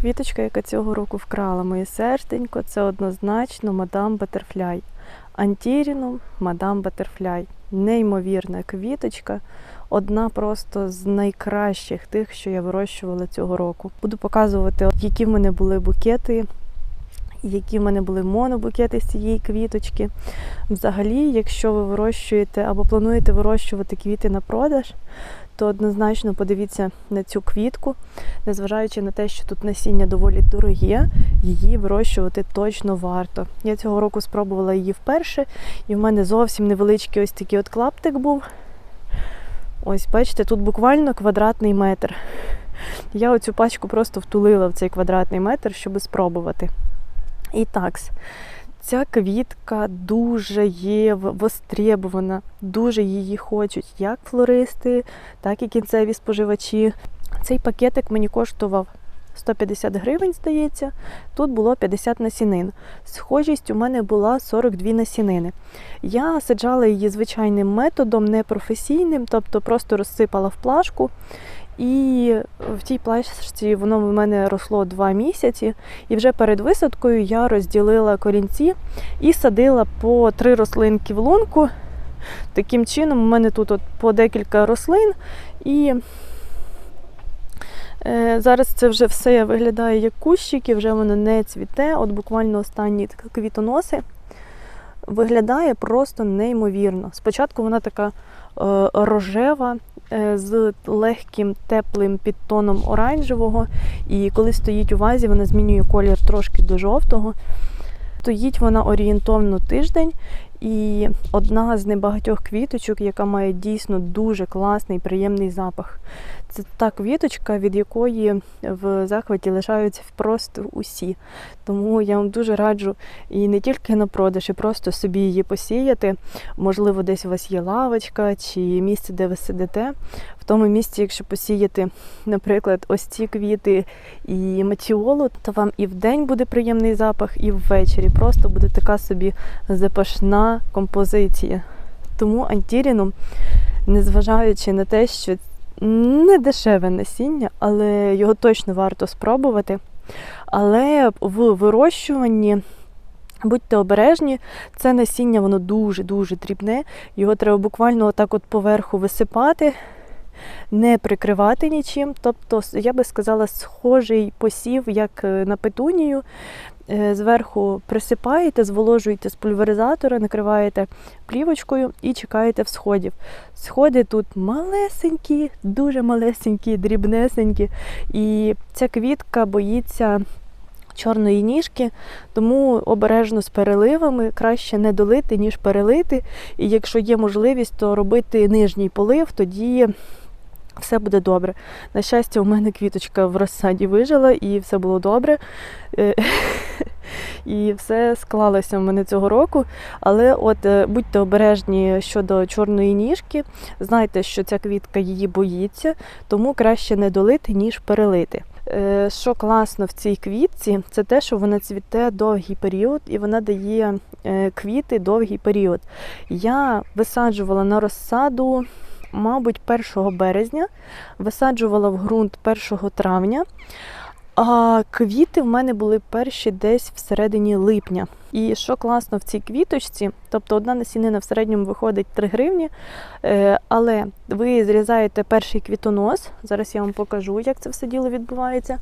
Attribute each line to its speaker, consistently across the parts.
Speaker 1: Квіточка, яка цього року вкрала моє серденько, це однозначно мадам Батерфляй. Антіріну мадам Батерфляй. Неймовірна квіточка. Одна просто з найкращих тих, що я вирощувала цього року. Буду показувати, які в мене були букети, які в мене були монобукети з цієї квіточки. Взагалі, якщо ви вирощуєте або плануєте вирощувати квіти на продаж, то однозначно подивіться на цю квітку, незважаючи на те, що тут насіння доволі дороге, її вирощувати точно варто. Я цього року спробувала її вперше, і в мене зовсім невеличкий ось такий от клаптик був. Ось, бачите, тут буквально квадратний метр. Я оцю пачку просто втулила в цей квадратний метр, щоб спробувати. І так, ця квітка дуже є востребована, дуже її хочуть як флористи, так і кінцеві споживачі. Цей пакетик мені коштував 150 гривень, здається. Тут було 50 насінин. Схожість у мене була 42 насінини. Я саджала її звичайним методом, не професійним, тобто просто розсипала в плашку. І в тій плашці воно в мене росло два місяці. І вже перед висадкою я розділила корінці і садила по три рослинки в лунку. Таким чином, у мене тут от по декілька рослин. І е, зараз це вже все виглядає як кущики, вже воно не цвіте. От буквально останні квітоноси. Виглядає просто неймовірно. Спочатку вона така е, рожева, з легким теплим підтоном оранжевого, і коли стоїть у вазі, вона змінює колір трошки до жовтого. Стоїть вона орієнтовно тиждень, і одна з небагатьох квіточок, яка має дійсно дуже класний, приємний запах. Це та квіточка, від якої в захваті лишаються просто усі. Тому я вам дуже раджу і не тільки на продаж, і просто собі її посіяти. Можливо, десь у вас є лавочка чи місце, де ви сидите. В тому місці, якщо посіяти, наприклад, ось ці квіти і матіолу, то вам і в день буде приємний запах, і ввечері. Просто буде така собі запашна композиція. Тому антіріном, незважаючи на те, що не дешеве насіння, але його точно варто спробувати. Але в вирощуванні. Будьте обережні, це насіння, воно дуже-дуже дрібне. Його треба буквально отак от поверху висипати, не прикривати нічим. Тобто, я би сказала, схожий посів, як на петунію. Зверху присипаєте, зволожуєте з пульверизатора, накриваєте плівочкою і чекаєте всходів. Сходи тут малесенькі, дуже малесенькі, дрібнесенькі. І ця квітка боїться чорної ніжки, тому обережно з переливами краще не долити, ніж перелити. І якщо є можливість, то робити нижній полив, тоді все буде добре. На щастя, у мене квіточка в розсаді вижила і все було добре. І все склалося в мене цього року. Але от е, будьте обережні щодо чорної ніжки. Знайте, що ця квітка її боїться, тому краще не долити, ніж перелити. Е, що класно в цій квітці, це те, що вона цвіте довгий період і вона дає е, квіти довгий період. Я висаджувала на розсаду мабуть, 1 березня, висаджувала в ґрунт 1 травня. А квіти в мене були перші десь всередині липня. І що класно в цій квіточці, тобто одна насінина в середньому виходить 3 гривні, е, але ви зрізаєте перший квітонос. Зараз я вам покажу, як це все діло відбувається.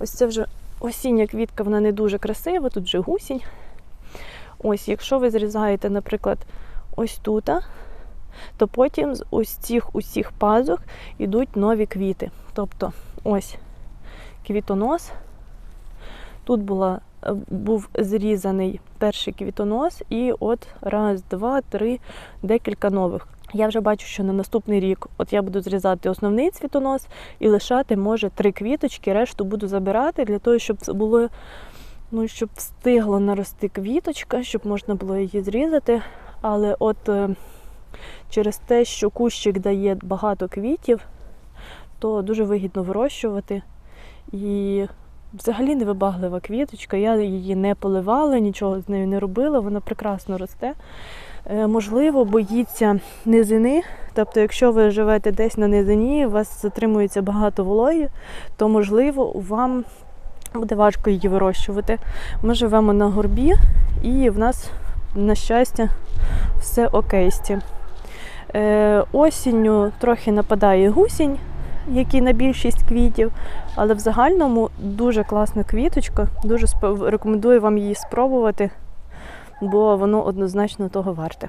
Speaker 1: Ось це вже осіння квітка, вона не дуже красива, тут вже гусінь. Ось, якщо ви зрізаєте, наприклад, ось тут, то потім з ось цих усіх пазух йдуть нові квіти. Тобто ось квітонос. Тут була, е, був зрізаний перший квітонос, і от раз, два, три, декілька нових. Я вже бачу, що на наступний рік от я буду зрізати основний цвітонос і лишати, може, три квіточки, решту буду забирати для того, щоб було, ну, щоб встигла нарости квіточка, щоб можна було її зрізати. Але от е, Через те, що кущик дає багато квітів, то дуже вигідно вирощувати. І взагалі невибаглива квіточка. Я її не поливала, нічого з нею не робила, вона прекрасно росте. Е, можливо, боїться низини. Тобто, якщо ви живете десь на низині, у вас затримується багато вологи, то можливо вам буде важко її вирощувати. Ми живемо на горбі, і в нас, на щастя, все окейсті. Е, осінню трохи нападає гусінь, який на більшість квітів, але в загальному дуже класна квіточка. Дуже рекомендую вам її спробувати, бо воно однозначно того варте.